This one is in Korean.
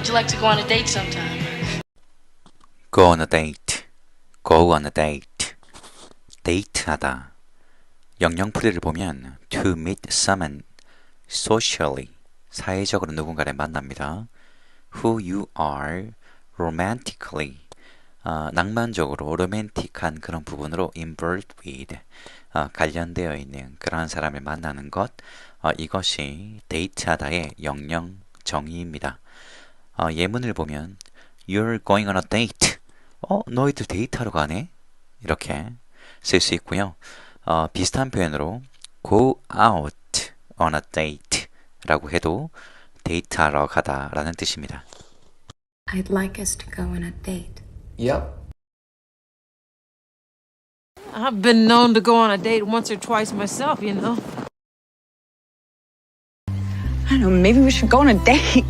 How'd you like to go on a date sometime? Go on a date. Go on a date. 데이트하다. 영영풀이를 보면 to meet someone socially 사회적으로 누군가를 만납니다. Who you are romantically 아, 낭만적으로 로맨틱한 그런 부분으로 involved with 아, 관련되어 있는 그러한 사람을 만나는 것 아, 이것이 데이트하다의 영영 정의입니다. 아, 예문을 보면 You're going on a date. 어, 너희들 데이트하러 가네? 이렇게 쓸 수 있고요. 어, 비슷한 표현으로 go out on a date 라고 해도 데이트하러 가다 라는 뜻입니다. I'd like us to go on a date. Yep. I've been known to go on a date once or twice myself, you know. I don't know, maybe we should go on a date.